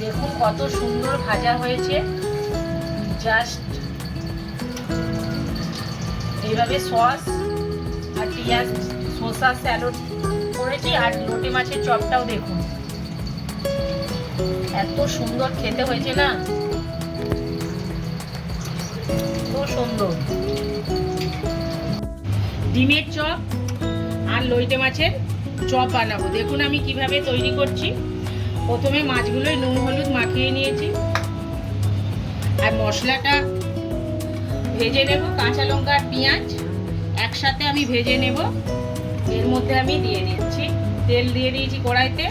দেখুন কত সুন্দর ভাজা হয়েছে। জাস্ট এইভাবে সস আর পেঁয়াজ, শসা, স্যালাড করেছি আর লোটে মাছের চপটাও দেখুন। এত সুন্দর খেতে হয়েছে না? খুব সুন্দর। ডিমের চপ আর লইটে মাছের চপ বানাবো। দেখুন আমি কীভাবে তৈরি করছি। প্রথমে মাছগুলোই নুন হলুদ মাখিয়ে নিয়েছি। আর মশলাটা ভেজে নেব, কাঁচা লঙ্কা আর পেঁয়াজ। একসাথে আমি ভেজে নেব। এর মধ্যে আমি দিয়ে দিচ্ছি, তেল দিয়ে দিয়েছি কড়াইতে।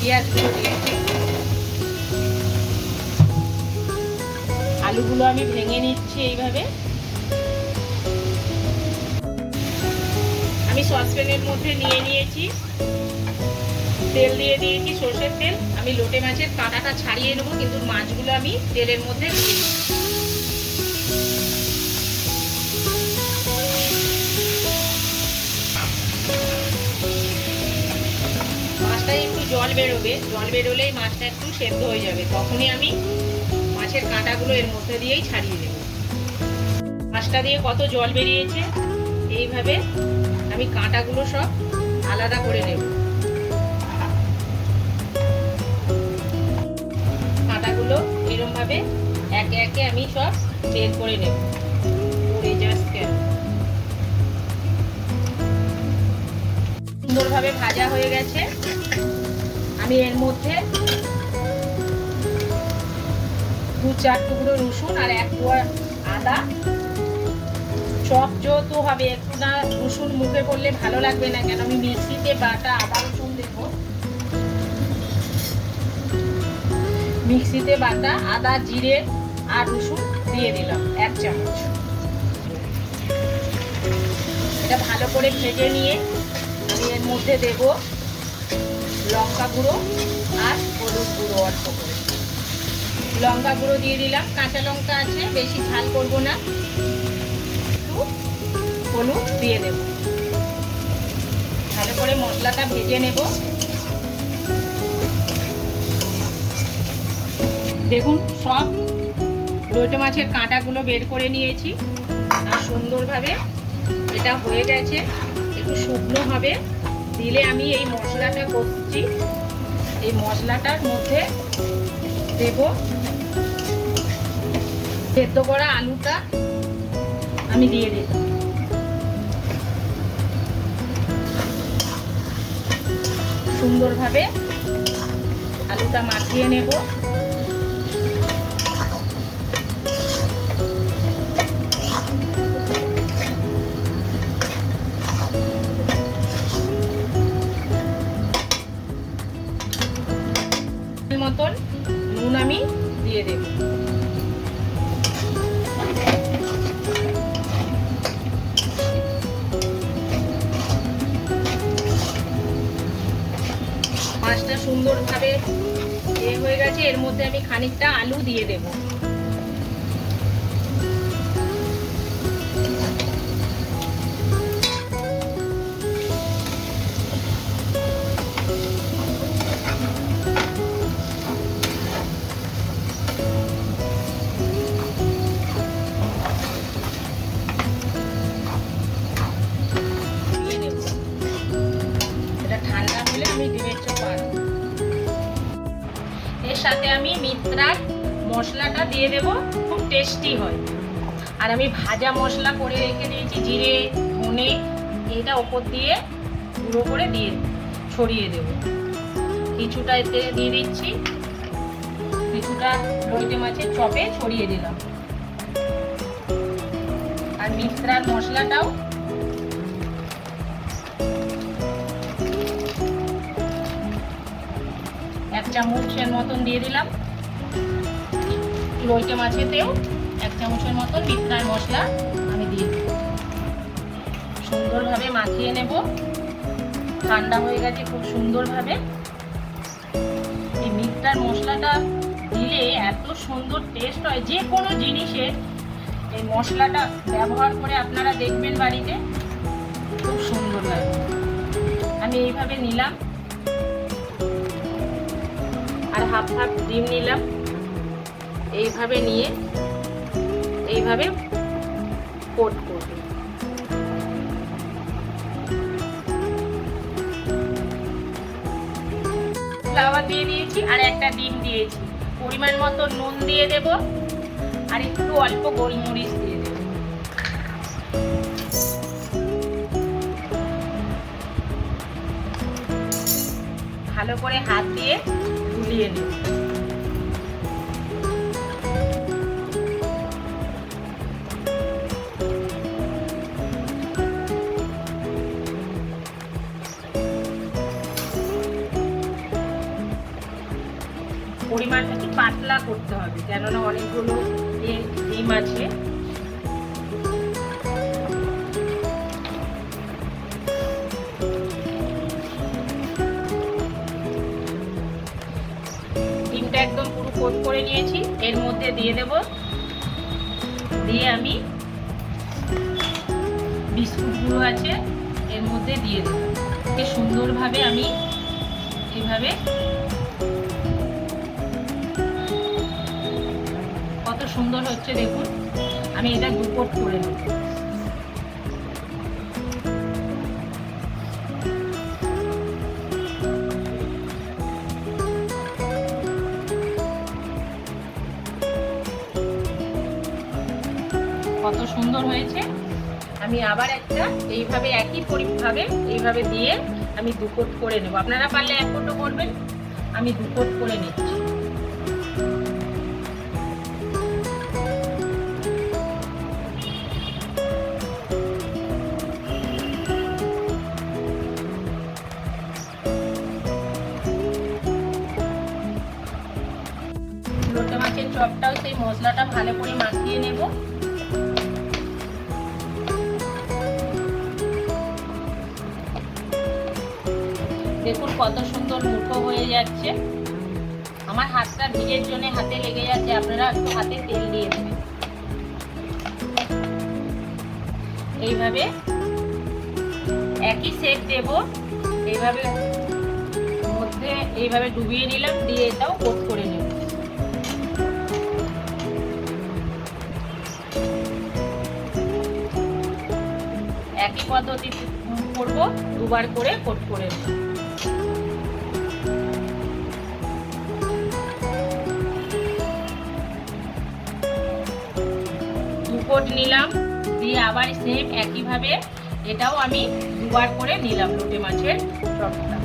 পেঁয়াজগুলো দিয়েছি। আলুগুলো আমি ভেঙে নিচ্ছি এইভাবে। আমি সসপ্যানের মধ্যে নিয়ে নিয়েছি। তেল দিয়ে দিয়েছি, সর্ষের তেল। আমি লোটে মাছের কাঁটাটা ছাড়িয়ে নেব, কিন্তু মাছগুলো আমি তেলের মধ্যে। মাছটায় একটু জল বেরোবে, জল বেরোলেই মাছটা একটু সেদ্ধ হয়ে যাবে। তখনই আমি মাছের কাঁটাগুলো এর মধ্যে দিয়েই ছাড়িয়ে দেব মাছটা দিয়ে কত জল বেরিয়েছে, এইভাবে আমি কাঁটাগুলো সব আলাদা করে নেব। এরম ভাবে একে একে আমি সব বের করে নেব। যাস কেন সুন্দরভাবে ভাজা হয়ে গেছে। আমি এর মধ্যে দু চার টুকরো রসুন আর এক কোয়া আদা। চপ যেহেতু হবে, একটু না রসুন মুখে পড়লে ভালো লাগবে না, কেন আমি মিক্সিতে বাটা আদা রসুন দেবো। মিক্সিতে বাটা আদা, জিরে আর রসুন দিয়ে দিলাম, এক চামচ। এটা ভালো করে ভেজে নিয়ে আমি এর মধ্যে দেব লঙ্কা গুঁড়ো আর হলুদ গুঁড়ো অল্প করে। লঙ্কা গুঁড়ো দিয়ে দিলাম, কাঁচা লঙ্কা আছে, বেশি ঝাল করব না। একটু হলুদ দিয়ে দেব। ভালো করে মশলাটা ভেজে নেব। দেখুন, সব লোটে মাছের কাঁটাগুলো বের করে নিয়েছি। আর সুন্দরভাবে এটা হয়ে গেছে। একটু শুকনো হবে। দিলে আমি এই মশলাটা করছি। এই মশলাটার মধ্যে দেব সেদ্ধ করা আলুটা। আমি দিয়ে দিলাম সুন্দরভাবে আলুটা মাখিয়ে নেব। মাছটা সুন্দরভাবে এ হয়ে গেছে। এর মধ্যে আমি খানিকটা আলু দিয়ে দেব। দিয়ে দেব, খুব টেস্টি হয়। আর আমি ভাজা মশলা করে রেখে দিয়েছি, জিরে, ধনে, এটা ওপর দিয়ে গুঁড়ো করে দিয়ে ছড়িয়ে দেব। কিছুটা এতে দিয়ে দিচ্ছি, কিছুটা লইটে মাছের চপে ছড়িয়ে দিলাম। আর মিত্রার মশলাটাও এক চামচের মতন দিয়ে দিলাম। লইটে মাছেতেও এক চামচের মতন মিত্রার মশলা আমি দিয়ে দেব। সুন্দরভাবে মাখিয়ে নেব। ঠান্ডা হয়ে গেছে খুব সুন্দরভাবে। এই মিত্রার মশলাটা দিলে এত সুন্দর টেস্ট হয়। যে কোনো জিনিসের এই মশলাটা ব্যবহার করে আপনারা দেখবেন বাড়িতে, খুব সুন্দর লাগে আমি এইভাবে নিলাম। আর হাফ হাফ ডিম নিলাম। এইভাবে নিয়ে এইভাবে কোট করবে। ফ্লাওয়ার দিয়ে দিয়েছি আর একটা ডিম দিয়েছি। পরিমাণ মতো নুন দিয়ে দেব আর একটু অল্প গোলমরিচ দিয়ে দেব। ভালো করে হাত দিয়ে গুলিয়ে নেব। একটু পাতলা করতে হবে, কেননা অনেকগুলো ডিম আছে। ডিমটা একদম পুরো কোট করে নিয়েছি, এর মধ্যে দিয়ে দেব। দিয়ে আমি বিস্কুটগুলো আছে, এর মধ্যে দিয়ে দেবো। সুন্দরভাবে আমি এইভাবে সুন্দর হচ্ছে, দেখুন। আমি এটা দুপট করে নেব। কত সুন্দর হয়েছে। আমি আবার একটা এইভাবে একই পরিভাবে এইভাবে দিয়ে আমি দুপট করে নেব। আপনারা পারলে এক কোটো করবেন। আমি দুপট করে নিচ্ছি। চপটাও সেই মশলাটা ভালো করে মাখিয়ে নেব। দেখুন কত সুন্দর মুঠো হয়ে যাচ্ছে। আমার হাতটা ভিজের জন্য হাতে লেগে যাচ্ছে, আপনারা একটু হাতে তেল দিয়ে দেবেন এইভাবে একই সেট দেব। এইভাবে মধ্যে এইভাবে ডুবিয়ে নিলাম, দিয়ে এটাও কোট করে নেব। একই পদ্ধতি করব, দুবার করে কোট করে কোট নিলাম, দিয়ে আবার সেম একইভাবে এটাও আমি দুবার করে নিলাম লোটে মাছের চপটা।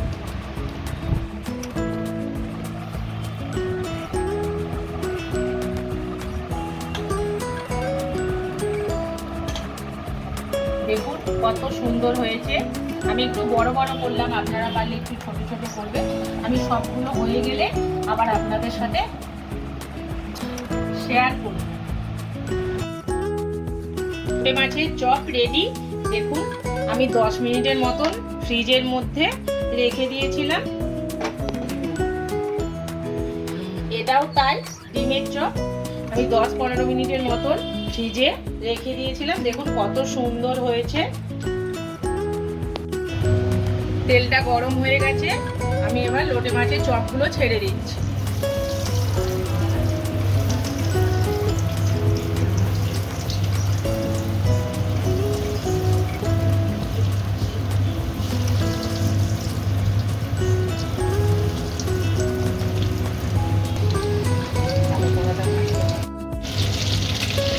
দেখুন, কত সুন্দর হয়েছে। আমি একটু বড় বড় করলাম, আপনারা পারলে একটু ছোট ছোট করবেন। আমি সবগুলো হয়ে গেলে আবার আপনাদের সাথে শেয়ার করব। মাছের চপ রেডি দেখুন, আমি দশ মিনিটের মতন ফ্রিজের মধ্যে রেখে দিয়েছিলাম। এটাও তাই, ডিমের চপ। আমি দশ পনেরো মিনিটের মতন ফ্রিজে রেখে দিয়েছিলাম। দেখুন কত সুন্দর হয়েছে। তেলটা গরম হয়ে গেছে। আমি এবার লোটে মাছের চপগুলো ছেড়ে দিচ্ছি।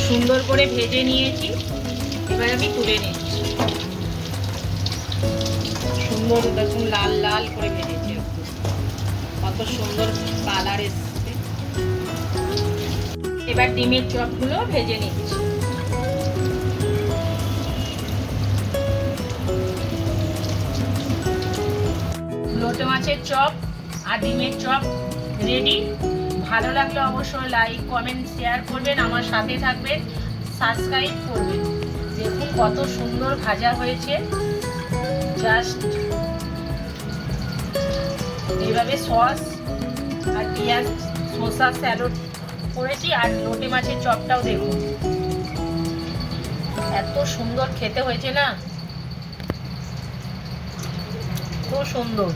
সুন্দর করে ভেজে নিয়েছি। এবার আমি তুলে নিচ্ছি। সুন্দর দেখুন, লাল লাল করে ভেজেছি কত সুন্দর কালার এসছে। এবার ডিমের চপগুলো ভেজে নিচ্ছি। লোটে মাছের চপ আর ডিমের চপ রেডি ভালো লাগলে অবশ্যই লাইক কমেন্ট শেয়ার করবেন, আমার সাথে থাকবেন সাবস্ক্রাইব করবেন। দেখুন কত সুন্দর ভাজা হয়েছে। জাস্ট এইভাবে সস আর পেঁয়াজ, শসা স্যালোড করেছি আর লোটে মাছের চপটাও দেখুন। এত সুন্দর খেতে হয়েছে না? খুব সুন্দর।